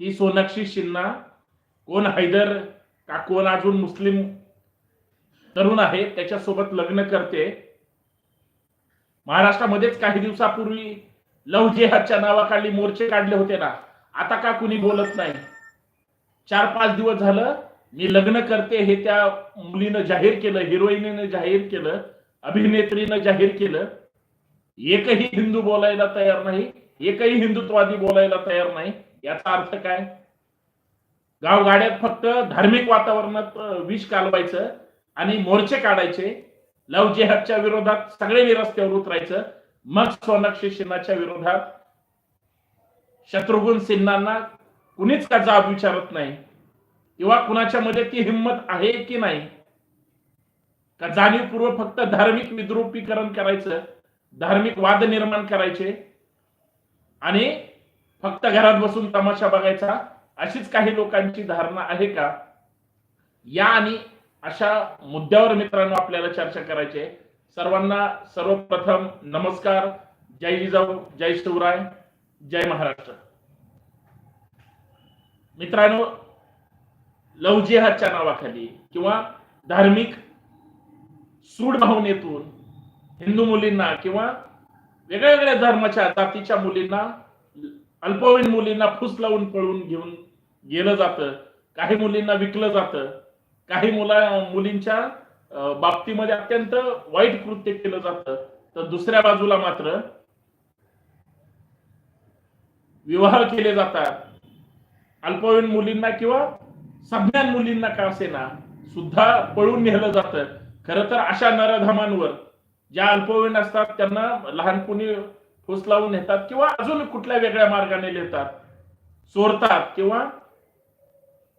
ती सोनाक्षी सिन्हा कोण हैदर का कोण अजून मुस्लिम तरुण आहे त्याच्यासोबत लग्न करते. महाराष्ट्रामध्येच काही दिवसापूर्वी लव जेहादच्या नावाखाली मोर्चे काढले होते ना आता का कुणी बोलत नाही? चार पाच दिवस झालं मी लग्न करते हे त्या मुलीनं जाहीर केलं हिरोईनीनं जाहीर केलं अभिनेत्रीनं जाहीर केलं. एकही हिंदू बोलायला तयार नाही एकही हिंदुत्ववादी बोलायला तयार नाही. याचा अर्थ काय? गावगाड्यात फक्त धार्मिक वातावरणात विष कालवायचं आणि मोर्चे काढायचे. लव जेहादच्या विरोधात सगळे रस्त्यावर उतरायचं मग सोनाक्षी सिन्हाच्या विरोधात शत्रुघ्न सिन्हांना कुणीच का जाब विचारत नाही. किंवा कुणाच्या मध्ये ती हिंमत आहे की नाही? का जाणीवपूर्वक फक्त धार्मिक विद्रुपीकरण करायचं? धार्मिक वाद निर्माण करायचे? आणि फक्त घरात बसून तमाशा बघायचा? अशीच काही लोकांची धारणा आहे का? या आणि अशा मुद्द्यावर मित्रांनो आपल्याला चर्चा करायची आहे. सर्वांना सर्वप्रथम नमस्कार. जय जिजाऊ जय शिवराय जय महाराष्ट्र. मित्रांनो लव जिहादच्या नावाखाली किंवा धार्मिक सूड भावनेतून हिंदू मुलींना किंवा वेगळ्या वेगळ्या धर्माच्या जातीच्या मुलींना अल्पवयीन मुलींना फुस लावून पळून घेऊन गेलं जातं. काही मुलींना विकलं जातं. काही मुला मुलींच्या बाबतीमध्ये अत्यंत वाईट कृत्य केलं जातं. तर दुसऱ्या बाजूला मात्र विवाह केले जातात. अल्पवयीन मुलींना किंवा सज्ञान मुलींना का असेना सुद्धा पळून नेलं जातं. खर तर अशा नरधामांवर ज्या अल्पवयीन असतात त्यांना लहानपणी फुस लावून नेतात किंवा अजून कुठल्या वेगळ्या मार्गाने नेतात? चोरतात किंवा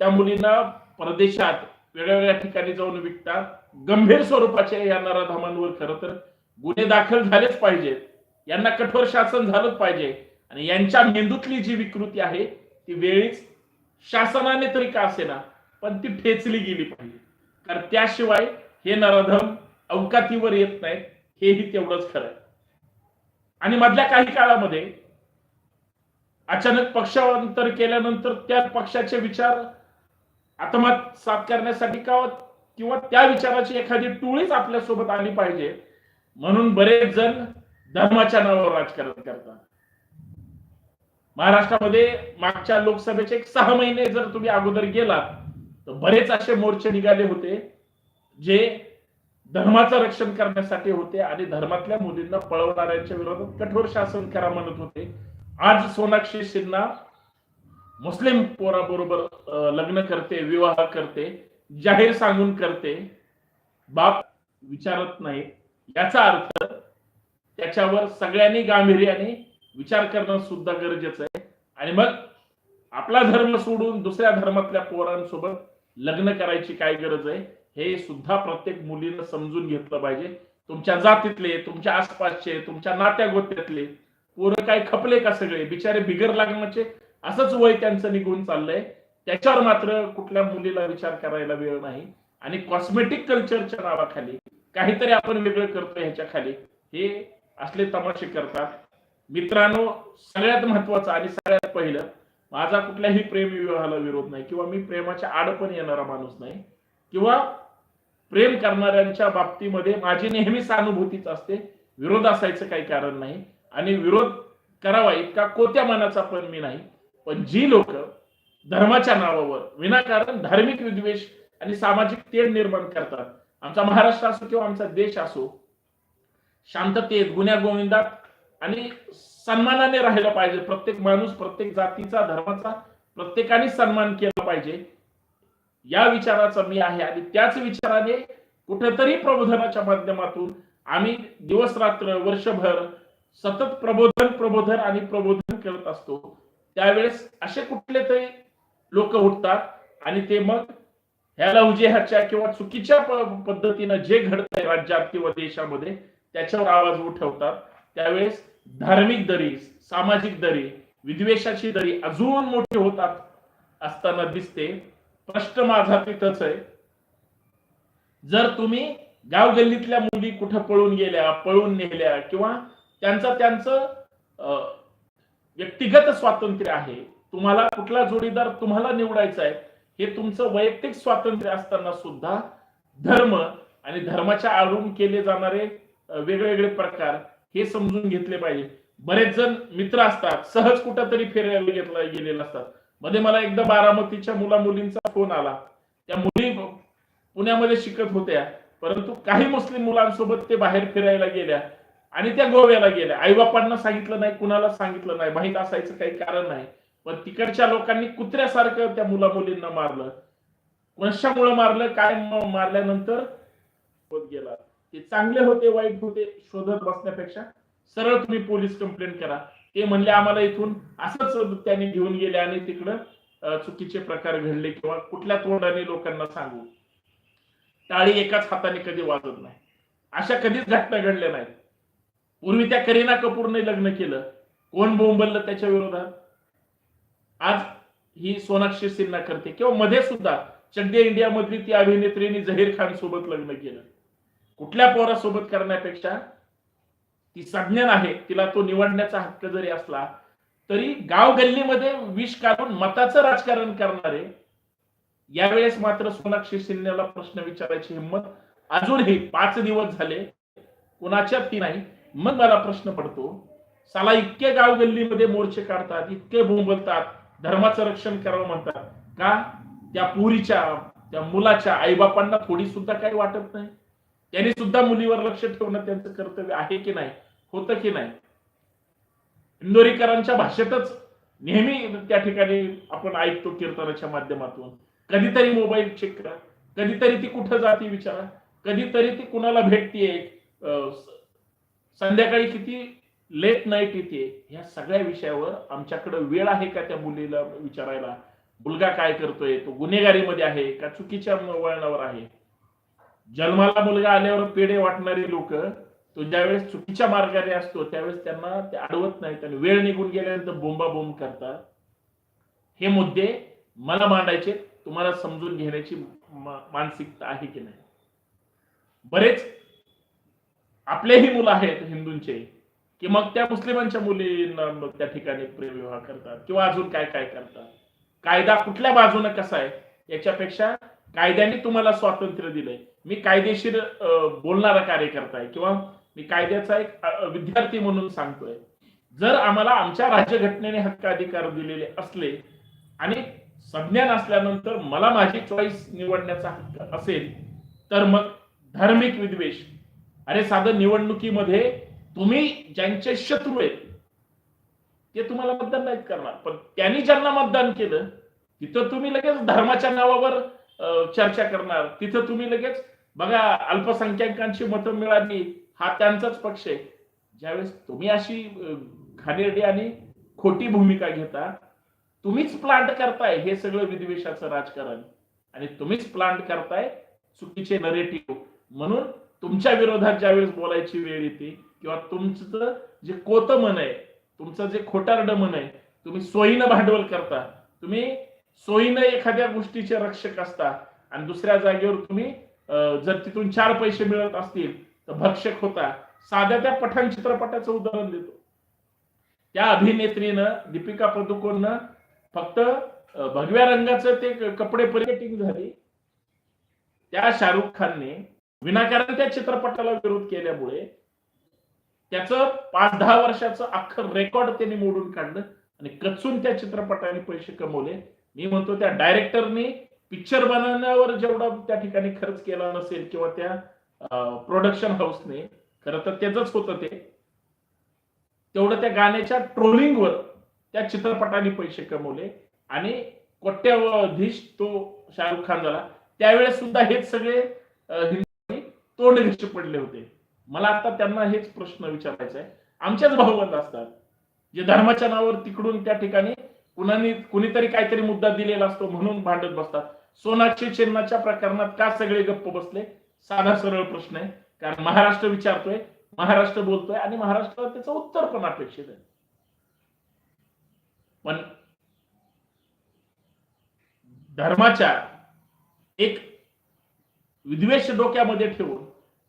त्या मुलींना परदेशात वेगळ्या वेगळ्या ठिकाणी जाऊन विकतात. गंभीर स्वरूपाचे या नराधमांवर खर तर गुन्हे दाखल झालेच पाहिजेत यांना कठोर शासन झालंच पाहिजे. आणि यांच्या मेंदूतली जी विकृती आहे ती वेळीच शासनाने तरी का असेना पण ती ठेचली गेली पाहिजे. कारण त्याशिवाय हे नराधम अवकातीवर येत नाहीत हेही तेवढंच खरं आहे. आणि मधल्या काही काळामध्ये अचानक पक्षांतर केल्यानंतर त्या पक्षाचे विचार आत्मात साफ करण्यासाठी का किंवा त्या विचाराची एखादी टोळीच आपल्यासोबत आली पाहिजे? म्हणून बरेच जण धर्माच्या नावावर राजकारण करतात. महाराष्ट्रामध्ये मागच्या लोकसभेचे एक सहा महिने जर तुम्ही अगोदर गेलात तर बरेच असे मोर्चे निघाले होते जे धर्माचं रक्षण करण्यासाठी होते आणि धर्मातल्या मुलींना पळवणाऱ्यांच्या विरोधात कठोर शासन करा म्हणत होते. आज सोनाक्षी सिन्हा मुस्लिम पोराबरोबर लग्न करते विवाह करते जाहीर सांगून करते. बाप विचारत नाही. याचा अर्थ त्याच्यावर सगळ्यांनी गांभीर्याने विचार करणं सुद्धा गरजेचं आहे. आणि मग आपला धर्म सोडून दुसऱ्या धर्मातल्या पोरांसोबत लग्न करायची काय गरज आहे? हे सुद्धा प्रत्येक मुलीनं समजून घेतलं पाहिजे. तुमच्या जातीतले तुमच्या आसपासचे तुमच्या नात्या गोत्यातले पोरं काय खपले का सगळे? बिचारे बिगर लागण्याचे असंच वय त्यांचं निघून चाललंय. त्याच्यावर मात्र कुठल्या मुलीला विचार करायला वेळ नाही. आणि कॉस्मेटिक कल्चरच्या नावाखाली काहीतरी आपण वेगळं करतो ह्याच्या खाली हे असले तमाशे करतात. मित्रांनो सगळ्यात महत्वाचं आणि सगळ्यात पहिलं माझा कुठल्याही प्रेम विवाहाला विरोध नाही किंवा मी प्रेमाच्या आड पण येणारा माणूस नाही किंवा प्रेम करणाऱ्यांच्या बाबतीमध्ये माझी नेहमी सहानुभूतीच असते. विरोध असायचं काही कारण नाही. आणि विरोध करावा इतका कोत्या मनाचा पण मी नाही. पण जी लोक धर्माच्या नावावर विनाकारण धार्मिक विद्वेष आणि सामाजिक तेढ निर्माण करतात. आमचा महाराष्ट्र असो किंवा आमचा देश असो शांततेत गुन्ह्या गोविंदात आणि सन्मानाने राहिलं पाहिजे. प्रत्येक माणूस प्रत्येक जातीचा धर्माचा प्रत्येकाने सन्मान केला पाहिजे. या विचाराचा मी आहे आणि त्याच विचाराने कुठेतरी प्रबोधनाच्या माध्यमातून आम्ही दिवस रात्र वर्षभर सतत प्रबोधन प्रबोधन आणि प्रबोधन करत असतो. त्यावेळेस असे कुठले तरी लोक उठतात आणि ते मग ह्याला उजेहाच्या किंवा चुकीच्या प- पद्धतीनं जे घडतंय राज्यात किंवा देशामध्ये त्याच्यावर आवाज उठवतात. त्यावेळेस धार्मिक दरी सामाजिक दरी विद्वेषाची दरी अजून मोठी होतात असताना दिसते. प्रश्न माझा तिथंच आहे. जर तुम्ही गाव गल्लीतल्या मुली कुठं पळून गेल्या पळून नेल्या किंवा त्यांचं त्यांचं व्यक्तिगत स्वातंत्र्य आहे तुम्हाला कुठला जोडीदार तुम्हाला निवडायचा आहे हे तुमचं वैयक्तिक स्वातंत्र्य असताना सुद्धा धर्म आणि धर्माच्या आडून केले जाणारे वेगवेगळे प्रकार हे समजून घेतले पाहिजे. बरेच जण मित्र असतात सहज कुठंतरी फिरायला घेतला गेलेले असतात. मध्ये मला एकदा बारामतीच्या मुला मुलींचा फोन आला. त्या मुली पुण्यामध्ये शिकत होत्या परंतु काही मुस्लिम मुलांसोबत ते बाहेर फिरायला गेल्या आणि त्या गोव्याला गेल्या. आईबापांना सांगितलं नाही कुणाला सांगितलं नाही माहीत असायचं काही कारण नाही. पण तिकडच्या लोकांनी कुत्र्यासारखं त्या मुला मुलींना मारलं. कशामुळं मारलं काय मारल्यानंतर होत गेला. ते चांगले होते वाईट होते शोधत बसण्यापेक्षा सरळ तुम्ही पोलीस कंप्लेंट करा. ते म्हणले आम्हाला इथून असंच त्यांनी घेऊन गेले आणि तिकडं चुकीचे प्रकार घडले किंवा कुठल्या तोंडाने लोकांना सांगू. टाळी एकाच हाताने कधी वाजत नाही. अशा कधीच घटना घडल्या नाहीत. पूर्वी त्या करीना कपूरने लग्न केलं. कोण बोंबललं त्याच्या विरोधात? आज ही सोनाक्षी सिन्हा करते. किंवा मध्ये सुद्धा चड्डे इंडिया मधली ती अभिनेत्रीने झहीर खान सोबत लग्न केलं. कुठल्या पोरासोबत करण्यापेक्षा ती संज्ञान आहे तिला तो निवडण्याचा हक्क जरी असला तरी गाव गल्लीमध्ये विष काढून मताचं राजकारण करणारे यावेळेस मात्र सोनाक्षी सिन्ह्याला प्रश्न विचारायची हिंमत अजूनही पाच दिवस झाले कुणाच्यात ती नाही मग मला प्रश्न पडतो साला इतके गाव गल्लीमध्ये मोर्चे काढतात इतके बोंबलतात धर्माचं रक्षण करावं म्हणतात का? त्या पुरीच्या त्या मुलाच्या आईबापांना थोडी सुद्धा काही वाटत नाही? त्यांनी सुद्धा मुलीवर लक्ष ठेवणं त्यांचं कर्तव्य आहे की नाही? होतं की नाही? इंदोरीकरांच्या भाषेतच नेहमी त्या ठिकाणी आपण ऐकतो कीर्तनाच्या माध्यमातून. कधीतरी मोबाईल चेक करा. कधीतरी ती कुठं जाते विचारा. कधीतरी ती कुणाला भेटतीये संध्याकाळी किती लेट नाईट येते. ह्या सगळ्या विषयावर आमच्याकडे वेळ आहे का त्या मुलीला विचारायला? मुलगा काय करतोय? तो गुन्हेगारीमध्ये आहे का? चुकीच्या वळणावर आहे? जन्माला मुलगा आल्यावर पेढे वाटणारी लोक तो ज्यावेळेस चुकीच्या मार्गाने असतो त्यावेळेस त्यांना ते अडवत नाहीत आणि वेळ निघून गेल्यानंतर बोंबाबोंब करतात. हे मुद्दे मला मांडायचे तुम्हाला समजून घेण्याची मानसिकता आहे की नाही? बरेच आपलेही मुलं आहेत हिंदूंचे की मग त्या मुस्लिमांच्या मुलींना त्या ठिकाणी प्रेमविवाह करतात किंवा अजून काय काय करतात? कायदा कुठल्या बाजूने कसा आहे? याच्यापेक्षा कायद्याने तुम्हाला स्वातंत्र्य दिलंय. मी कायदेशीर बोलणारा कार्यकर्ता आहे किंवा मी कायद्याचा एक विद्यार्थी म्हणून सांगतोय. जर आम्हाला आमच्या राज्यघटनेने हक्क अधिकार दिलेले असले आणि संज्ञान असल्यानंतर मला माझी चॉईस निवडण्याचा हक्क असेल तर मग धार्मिक विद्वेष अरे साधं निवडणुकीमध्ये तुम्ही ज्यांचे शत्रू आहेत ते तुम्हाला मतदान नाहीत करणार. पण त्यांनी ज्यांना मतदान केलं तिथं तुम्ही लगेच धर्माच्या नावावर चर्चा करणार. तिथं तुम्ही लगेच बघा अल्पसंख्याकांची मतं मिळाली हा त्यांचाच पक्ष आहे. ज्यावेळेस तुम्ही अशी घाणेरडी आणि खोटी भूमिका घेता तुम्हीच प्लांट करताय हे सगळं विद्वेषाचं राजकारण. आणि तुम्हीच प्लांट करताय चुकीचे नरेटिव्ह म्हणून तुमच्या विरोधात ज्यावेळेस बोलायची वेळ येते किंवा तुमचं जे कोत मन आहे तुमचं जे खोटारड मन आहे तुम्ही सोयीनं भांडवल करता. तुम्ही सोयीनं एखाद्या गोष्टीचे रक्षक असता आणि दुसऱ्या जागेवर तुम्ही जर तिथून चार पैसे मिळत असतील तर भक्षक होता. साध्या त्या पठाण चित्रपटाचं उदाहरण देतो. त्या अभिनेत्रीनं दीपिका पदुकोणनं फक्त भगव्या रंगाचं ते कपडे पर्यटिंग झाली. त्या शाहरुख खानने विनाकारण त्या चित्रपटाला विरोध केल्यामुळे त्याचं पाच दहा वर्षाचं अख्खं रेकॉर्ड त्यांनी मोडून काढलं आणि कचून त्या चित्रपटाने पैसे कमवले. मी म्हणतो त्या डायरेक्टरनी पिक्चर बनवण्यावर जेवढा त्या ठिकाणी खर्च केला नसेल किंवा त्या प्रोडक्शन हाऊसने खरं तर त्याच होतं ते. तेवढं त्या गाण्याच्या ट्रोलिंगवर त्या चित्रपटाने पैसे कमवले आणि कोट्याधीश तो शाहरुख खान झाला. त्यावेळेस सुद्धा हेच सगळे तोंड घशी पडले होते. मला आता त्यांना हेच प्रश्न विचारायचा आहे. आमच्याच भाऊबंद असतात. जे धर्माच्या नावावर तिकडून त्या ठिकाणी कुणानी कुणीतरी काहीतरी मुद्दा दिलेला असतो म्हणून भांडत बसतात. सोनाक्षी चिन्हाच्या प्रकरणात का सगळे गप्प बसले? साधा सरळ प्रश्न आहे. कारण महाराष्ट्र विचारतोय महाराष्ट्र बोलतोय आणि महाराष्ट्राला त्याचं उत्तर पण अपेक्षित आहे. पण धर्माच्या एक विद्वेष डोक्यामध्ये ठेवून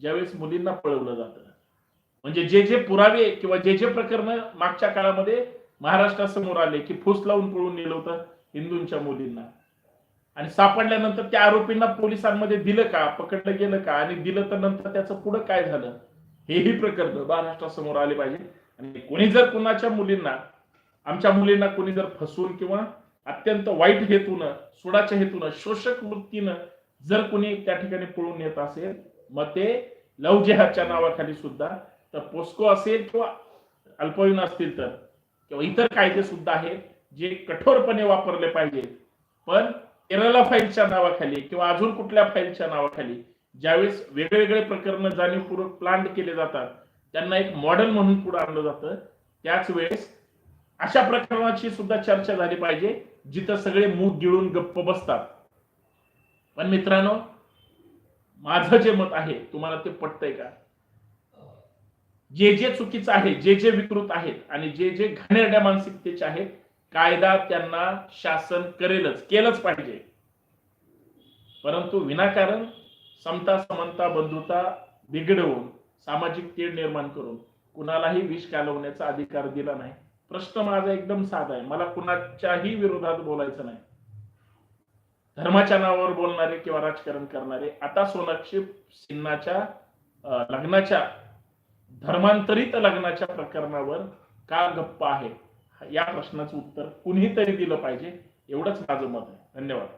ज्यावेळेस मुलींना पळवलं जातं. म्हणजे जे जे पुरावे किंवा जे जे प्रकरण मागच्या काळामध्ये महाराष्ट्रासमोर आले की फुस लावून पळून नेलं होतं हिंदूंच्या मुलींना. आणि सापडल्यानंतर त्या आरोपींना पोलिसांमध्ये दिलं का पकडलं गेलं का आणि दिलं तर नंतर त्याचं पुढं काय झालं? हेही प्रकरण महाराष्ट्रासमोर आले पाहिजे. आणि कोणी जर कुणाच्या मुलींना आमच्या मुलींना कोणी जर फसवून किंवा अत्यंत वाईट हेतूनं सुडाच्या हेतूनं शोषक वृत्तीनं जर कोणी त्या ठिकाणी पळून येत असेल मग ते लव जेहादच्या नावाखाली सुद्धा तर पोस्को असेल किंवा अल्पवयीन असतील तर किंवा इतर कायदे सुद्धा आहेत जे कठोरपणे वापरले पाहिजेत. पण केरला फाईलच्या नावाखाली किंवा अजून कुठल्या फाईलच्या नावाखाली ज्यावेळेस वेगवेगळे प्रकरण जाणीवपूर्वक प्लांट केले जातात त्यांना एक मॉडेल म्हणून पुढे आणलं जातं. त्याच वेळेस अशा प्रकरणाची सुद्धा चर्चा झाली पाहिजे जिथं सगळे मूग गिळून गप्प बसतात. पण मित्रांनो माझं जे मत आहे तुम्हाला ते पटतंय का? जे जे चुकीचं आहे जे जे विकृत आहेत आणि जे जे घाणेरड्या मानसिकतेचे आहेत कायदा त्यांना शासन करेलच केलंच पाहिजे. परंतु विनाकारण समता समता बंधुता बिघडवून सामाजिक तेढ निर्माण करून कुणालाही विष कालवण्याचा अधिकार दिला नाही. प्रश्न माझा एकदम साधा आहे. मला कुणाच्याही विरोधात बोलायचं नाही. धर्माच्या नावावर बोलणारे किंवा राजकारण करणारे आता सोनाक्षी सिन्हाच्या लग्नाच्या धर्मांतरित लग्नाच्या प्रकरणावर का गप्प आहे? या प्रश्नाचं उत्तर कुणीतरी दिलं पाहिजे एवढंच माझं मत आहे. धन्यवाद.